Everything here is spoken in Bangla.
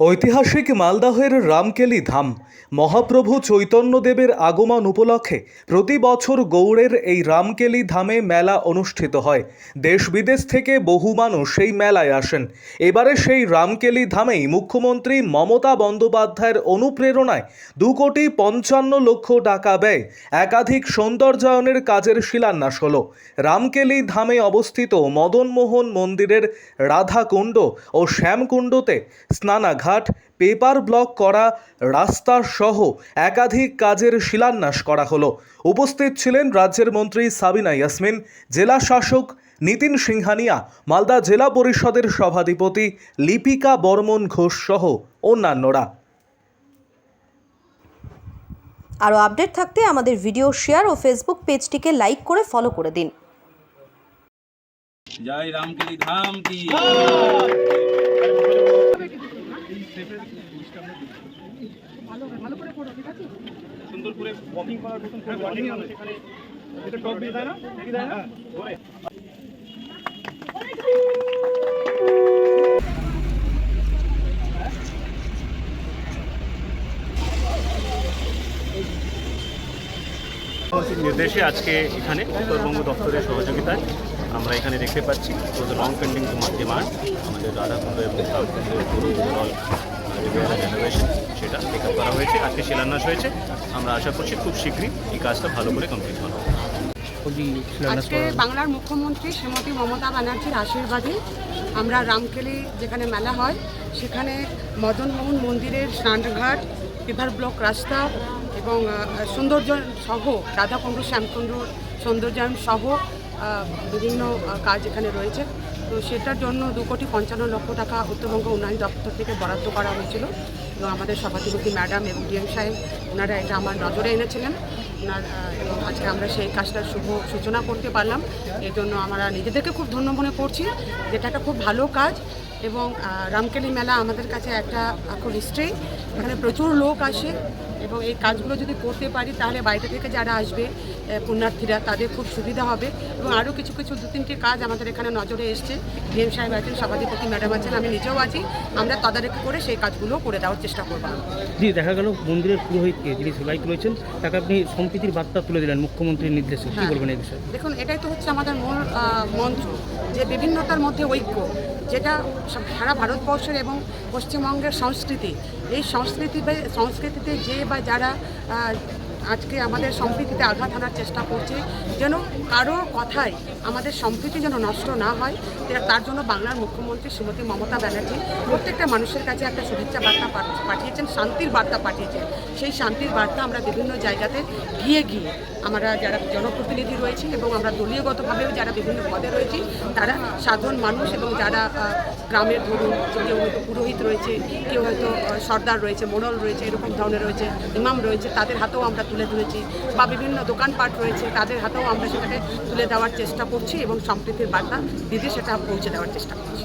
ঐতিহাসিক মালদাহের রামকেলি ধাম। মহাপ্রভু চৈতন্যদেবের আগমন উপলক্ষে প্রতি বছর গৌড়ের এই রামকেলি ধামে মেলা অনুষ্ঠিত হয়। দেশ বিদেশ থেকে বহু মানুষ সেই মেলায় আসেন। এবারে সেই রামকেলি ধামেই মুখ্যমন্ত্রী মমতা বন্দ্যোপাধ্যায়ের অনুপ্রেরণায় দু কোটি পঞ্চান্ন লক্ষ টাকা ব্যয় একাধিক সৌন্দর্যায়নের কাজের শিলান্যাস হল। রামকেলি ধামে অবস্থিত মদনমোহন মন্দিরের রাধাকুণ্ড ও শ্যামকুণ্ডতে স্নানাঘাট পেপার ব্লক করা রাস্তা সহ একাধিক কাজের শিলান্যাস করা হলো। উপস্থিত ছিলেন রাজ্যের মন্ত্রী সাবিনা ইয়াসমিন জেলা শাসক নিতিন সিংহানিয়া মালদা জেলা পরিষদের সভাধিপতি লিপিকা বর্মন ঘোষ সহ অন্যান্যরা। আরও আপডেট থাকতে আমাদের ভিডিও শেয়ার ও ফেসবুক পেজটিকে লাইক করে ফলো করে দিন। জয় রামকেলি ধাম কি? সুন্দর করে ওয়াকিং করার মতন করে ওয়াকিং হবে। সেখানে এটা টপ দিয়ে দেয় না? কি দেয় না? মুখ্যমন্ত্রীর নির্দেশে আজকে এখানে উত্তরবঙ্গ দপ্তরের সহযোগিতায় আমরা এখানে দেখতে পাচ্ছি লং পেন্ডিং ডিমান্ড আমাদের রাধাকুণ্ড এবং শ্যামকুণ্ডের পুরো ওভারঅল রেনোভেশন সেটা টেক করা হয়েছে আজকে শিলান্যাস হয়েছে। আমরা আশা করছি খুব শীঘ্রই এই কাজটা ভালো করে কমপ্লিট হবে। আজকে বাংলার মুখ্যমন্ত্রী শ্রীমতী মমতা ব্যানার্জির আশীর্বাদে আমরা রামকেলি যেখানে মেলা হয় সেখানে মদনমোহন মন্দিরের স্নানঘাট রিভার ব্লক রাস্তা এবং সৌন্দর্য সহ রাধাকুণ্ড শ্যামকুণ্ড সৌন্দর্যায়ন সহ বিভিন্ন কাজ এখানে রয়েছে। তো সেটার জন্য দু কোটি পঞ্চান্ন লক্ষ টাকা উত্তরবঙ্গ উন্নয়ন দপ্তর থেকে বরাদ্দ করা হয়েছিল। এবং আমাদের সভাধিপতি ম্যাডাম এবং ডিএম সাহেব, ওনারা এটা আমার নজরে এনেছিলেন। ওনার এবং আজকে আমরা সেই কাজটার শুভ সূচনা করতে পারলাম। এই জন্য আমরা নিজেদেরকে খুব ধন্য মনে করছি যেটা একটা খুব ভালো কাজ। এবং রামকেলি মেলা আমাদের কাছে একটা খুব হিস্ট্রি এখানে প্রচুর লোক আসে। এবং এই কাজগুলো যদি করতে পারি, তাহলে বাইরে থেকে যারা আসবে পুণ্যার্থীরা তাদের খুব সুবিধা হবে এবং আরও কিছু কিছু দু তিনটি কাজ আমাদের এখানে নজরে এসছে। ডিএম সাহেব আছেন সভাধিপতি ম্যাডাম আছেন আমি নিজেও আছি। আমরা তদারকি করে সেই কাজগুলো করে দেওয়ার চেষ্টা করব। জি দেখা গেল মন্দিরের পুরোহিতকে যিনি সেলাই করেছেন তাকে আপনি সম্প্রীতির বার্তা তুলে দিলেন মুখ্যমন্ত্রীর নির্দেশে। কি হ্যাঁ। বলবেন এই বিষয়ে? দেখুন এটাই তো হচ্ছে আমাদের মূল মন্ত্র যে বিভিন্নতার মধ্যে ঐক্য যেটা সারা ভারতবর্ষের এবং পশ্চিমবঙ্গের সংস্কৃতি। এই সংস্কৃতি বা- সংস্কৃতিতে যে বা যারা আজকে আমাদের সম্প্রীতিতে আঘাত আনার চেষ্টা করছে, যেন কারও কথায় আমাদের সম্প্রীতি যেন নষ্ট না হয় তার জন্য বাংলার মুখ্যমন্ত্রী শ্রীমতী মমতা ব্যানার্জি প্রত্যেকটা মানুষের কাছে একটা শুভেচ্ছা বার্তা পাঠ- পাঠিয়েছেন, শান্তির বার্তা পাঠিয়েছেন। সেই শান্তির বার্তা আমরা বিভিন্ন জায়গাতে গিয়ে গিয়ে আমরা যারা জনপ্রতিনিধি রয়েছি এবং আমরা দলীয়গতভাবেও যারা বিভিন্ন পদে রয়েছি, তারা সাধারণ মানুষ এবং যারা গ্রামের ধরুন কেউ হয়তো পুরোহিত রয়েছে, কেউ হয়তো সর্দার রয়েছে, মোড়ল রয়েছে, এরকম ধরনের রয়েছে, ইমাম রয়েছে, তাদের হাতেও আমরা তুলে ধরেছি বা বিভিন্ন দোকানপাট রয়েছে তাদের হাতেও আমরা সেটাকে তুলে দেওয়ার চেষ্টা করছি এবং সম্প্রীতির বার্তা দিদি সেটা পৌঁছে দেওয়ার চেষ্টা করছি।